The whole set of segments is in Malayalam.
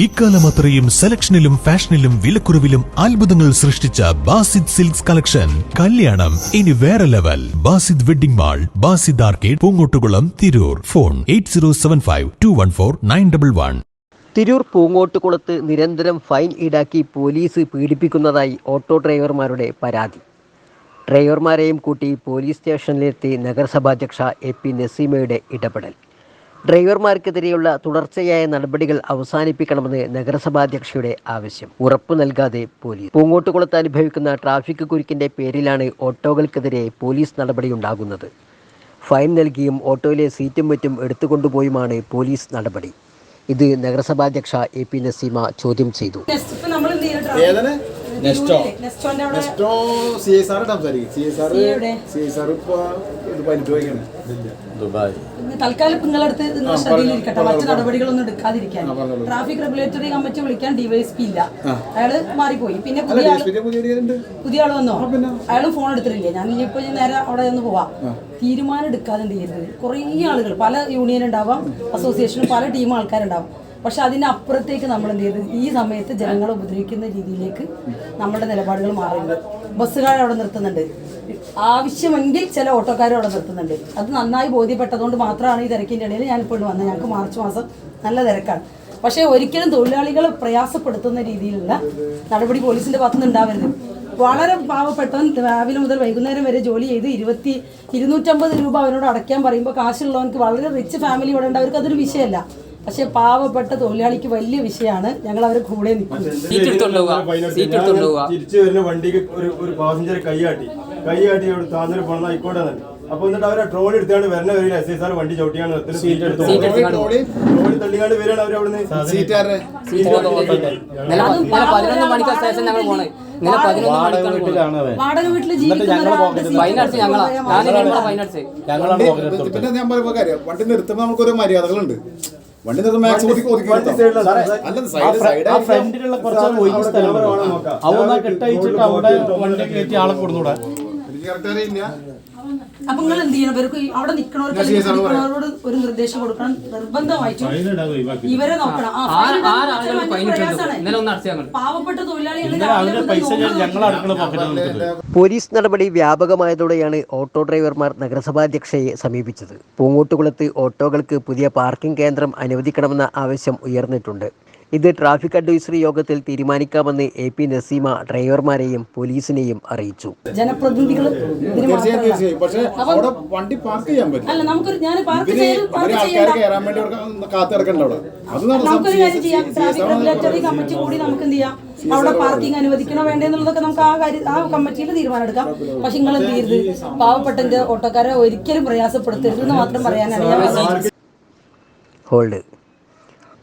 ഇക്കാലം അത്രയും സെലക്ഷനിലും ഫാഷനിലും വിലക്കുറവിലും അത്ഭുതങ്ങൾ സൃഷ്ടിച്ച ബാസിദ് സിൽക്സ് കളക്ഷൻ. കല്യാണം ഇനി വേറെ level. Basid wedding mall Basid arcade Poongottukulam Tirur. Phone eight zero seven five two one four nine double one. Tirur പൂങ്ങോട്ടുകുളത്ത് നിരന്തരം ഫൈൻ ഈടാക്കി പോലീസ് പീഡിപ്പിക്കുന്നതായി ഓട്ടോ ഡ്രൈവർമാരുടെ പരാതി. ഡ്രൈവർമാരെയും കൂട്ടി പോലീസ് സ്റ്റേഷനിലെത്തി നഗരസഭാധ്യക്ഷ എ പി നസീമയുടെ ഇടപെടൽ. ഡ്രൈവർമാർക്കെതിരെയുള്ള തുടർച്ചയായ നടപടികൾ അവസാനിപ്പിക്കണമെന്ന് നഗരസഭാധ്യക്ഷയുടെ ആവശ്യം. ഉറപ്പു നൽകാതെ പോലീസ്. പൂങ്ങോട്ടുകുളത്ത് അനുഭവിക്കുന്ന ട്രാഫിക് കുരുക്കിന്റെ പേരിലാണ് ഓട്ടോകൾക്കെതിരെ പോലീസ് നടപടിയുണ്ടാകുന്നത്. ഫൈൻ നൽകിയും ഓട്ടോയിലെ സീറ്റും മറ്റും എടുത്തുകൊണ്ടുപോയുമാണ് പോലീസ് നടപടി. ഇത് നഗരസഭാധ്യക്ഷ എ പി നസീമ ചോദ്യം ചെയ്തു. Nesto? Nesto C S R സംസാരിക്കും. C S R? C S R ഇപ്പൊ ഇത് ദുബായ്. തൽക്കാലം നിങ്ങളടുത്ത് നിങ്ങൾ ശ്രദ്ധയിലിരിക്കട്ടെ മറ്റു നടപടികളൊന്നും എടുക്കാതിരിക്കാൻ. ട്രാഫിക് റെഗുലേറ്ററി കമ്മിറ്റി വിളിക്കാൻ ഡിവൈഎസ്പി ഇല്ല. അയാൾ മാറിപ്പോയി. പിന്നെ പുതിയ ആൾ പുതിയ ആൾ വന്നോ? അയാൾ ഫോൺ എടുത്തിട്ടില്ല? ഞാൻ ഇനിയിപ്പോ ഇനി നേരെ അവിടെ ഒന്ന് പോവാം. തീരുമാനം എടുക്കാതെ എന്ത് ചെയ്യരുത്? കുറേ ആളുകൾ പല യൂണിയൻ ഉണ്ടാവാം അസോസിയേഷനും പല ടീം ആൾക്കാരുണ്ടാവും. പക്ഷെ അതിനപ്പുറത്തേക്ക് നമ്മൾ എന്ത് ചെയ്ത് ഈ സമയത്ത് ജനങ്ങളെ ഉപദ്രവിക്കുന്ന രീതിയിലേക്ക് നമ്മുടെ നിലപാടുകൾ മാറരുത് ബസ്സുകാർ അവിടെ നിർത്തുന്നുണ്ട്. ആവശ്യമെങ്കിൽ ചില ഓട്ടോക്കാരും അവിടെ നിർത്തുന്നുണ്ട്. അത് നന്നായി ബോധ്യപ്പെട്ടതുകൊണ്ട് മാത്രമാണ് ഈ തിരക്കിന്റെ ഇടയിൽ ഞാൻ ഇപ്പോൾ വന്നത്. ഞങ്ങൾക്ക് മാർച്ച് മാസം നല്ല തിരക്കാണ്. പക്ഷേ ഒരിക്കലും തൊഴിലാളികളെ പ്രയാസപ്പെടുത്തുന്ന രീതിയിലുള്ള നടപടി പോലീസിന്റെ ഭാഗത്തുനിന്ന് ഉണ്ടാവരുത്. വളരെ പാവപ്പെട്ടവൻ രാവിലെ മുതൽ വൈകുന്നേരം വരെ ജോലി ചെയ്ത് ഇരുപത്തി ഇരുന്നൂറ്റമ്പത് രൂപ അവനോട് അടയ്ക്കാൻ പറയുമ്പോൾ കാശുള്ളവർക്ക് വളരെ റിച്ച് ഫാമിലി ഇവിടെ ഉണ്ട്. അവർക്ക് അതൊരു വിഷയമല്ല. പക്ഷേ പാവപ്പെട്ട തൊഴിലാളിക്ക് വലിയ വിഷയമാണ് ഞങ്ങൾ അവരെ കൂടെ സീറ്റ് എടുത്തോണ്ട് പോവുക സീറ്റ് എടുത്തോണ്ട് പോവുക തിരിച്ചു വരുന്ന വണ്ടിക്ക് ഒരു ഒരു പാസഞ്ചർ കൈയാട്ടി കൈയാട്ടി അവിടെ താന്നൊരു പോണ ആയിക്കോട്ടെ തന്നെ അപ്പൊ എന്നിട്ട് അവരെ ട്രോളി എടുത്താണ് വരണ വരില്ല എസ് ഐ സാർ വണ്ടി ചവിട്ടിയാണ് സീറ്റ് എടുത്ത് ട്രോളി തള്ളിക്കാണ്ട് വരികയാണ് അവർ അവിടുന്ന്. പതിനൊന്ന് മണിക്ക് സ്റ്റേഷൻ ഞങ്ങൾ പോണേ. ഇന്നലെ പതിനൊന്ന് മണിക്കാണ് പോണത് വാടക വീട്ടിൽ ഞങ്ങളാ പിന്നെ ഞാൻ പറയുമ്പോ കാര്യം വണ്ടി നിർത്തുമ്പോൾ നമുക്കൊരു മര്യാദകളുണ്ട്. വണ്ടി നിർത്തുമ്പോൾ മാക്സിമം ഒതുക്കി ഒതുക്കി നിർത്താം. സൈഡിലാണ്. അല്ല സൈഡ് സൈഡ് ആ ഫ്രണ്ടിലുള്ള കുറച്ച് സ്ഥലമാണ് അവന്നാ കെട്ടയച്ചിട്ട് അവിടെ വണ്ടി കയറ്റി ആളെ കൊടുന്നൂടെ അപ്പൊ നിങ്ങൾ എന്ത് ചെയ്യണം? ഇവർക്ക് അവിടെ നിൽക്കണവർക്ക് അല്ലെങ്കിൽ നിൽക്കണവരോട് ഒരു നിർദ്ദേശം കൊടുക്കണം. നിർബന്ധമായിട്ടും ഇവരെ നോക്കണം. പാവപ്പെട്ട തൊഴിലാളികൾ പോലീസ് നടപടി വ്യാപകമായതോടെയാണ് ഓട്ടോ ഡ്രൈവർമാർ നഗരസഭാധ്യക്ഷയെ സമീപിച്ചത്. പൂങ്ങോട്ടുകുളത്ത് ഓട്ടോകൾക്ക് പുതിയ പാർക്കിംഗ് കേന്ദ്രം അനുവദിക്കണമെന്ന ആവശ്യം ഉയർന്നിട്ടുണ്ട്. ഇത് ട്രാഫിക് അഡ്വൈസറി യോഗത്തിൽ തീരുമാനിക്കാമെന്ന് എ പി നസീമ ഡ്രൈവർമാരെയും പോലീസിനെയും അറിയിച്ചു. ജനപ്രതിനിധികൾ പക്ഷെ അവിടെ വണ്ടി പാർക്ക് ചെയ്യാൻ പറ്റും. അല്ല നമുക്കൊരു ഞാൻ പാർക്ക് പാർക്ക് ആൾക്കാർ ചെയ്യണ്ട. കയറാൻ വേണ്ടി അവിടെ. അത് നമുക്കൊരു കാര്യം ചെയ്യാം. ട്രാഫിക് റെഗുലേറ്ററി നടത്താം കമ്മിറ്റി കൂടി നമുക്ക് എന്ത് ചെയ്യാം? അവിടെ പാർക്കിംഗ് അനുവദിക്കണോ വേണ്ടെന്നുള്ളതൊക്കെ നമുക്ക് ആ കാര്യം ആ കമ്മിറ്റിയിൽ തീരുമാനം എടുക്കാം പക്ഷെ നിങ്ങൾ എന്ത് ചെയ്യരുത്? പാവപ്പെട്ട ഓട്ടോക്കാരെ ഒരിക്കലും പ്രയാസപ്പെടുത്തരുതെന്ന് മാത്രം പറയാനാണ് ഞാൻ ഹോൾഡ്.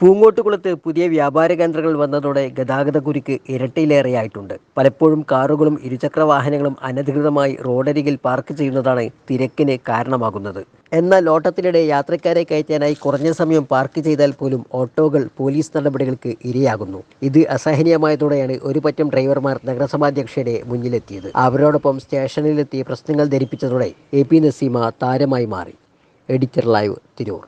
പൂങ്ങോട്ടുകുളത്ത് പുതിയ വ്യാപാര കേന്ദ്രങ്ങൾ വന്നതോടെ ഗതാഗത കുരുക്ക് ഇരട്ടിയിലേറെയായിട്ടുണ്ട്. പലപ്പോഴും കാറുകളും ഇരുചക്ര വാഹനങ്ങളും അനധികൃതമായി റോഡരികിൽ പാർക്ക് ചെയ്യുന്നതാണ് തിരക്കിന് കാരണമാകുന്നത്. എന്നാൽ ഓട്ടത്തിനിടെ യാത്രക്കാരെ കയറ്റാനായി കുറഞ്ഞ സമയം പാർക്ക് ചെയ്താൽ പോലും ഓട്ടോകൾ പോലീസ് നടപടികൾക്ക് ഇരയാകുന്നു. ഇത് അസഹനീയമായതോടെയാണ് ഒരു പറ്റം ഡ്രൈവർമാർ നഗരസഭാധ്യക്ഷയുടെ മുന്നിലെത്തിയത്. അവരോടൊപ്പം സ്റ്റേഷനിലെത്തി പ്രശ്നങ്ങൾ ധരിപ്പിച്ചതോടെ എ പി നസീമ താരമായി മാറി. Editor live Tirur.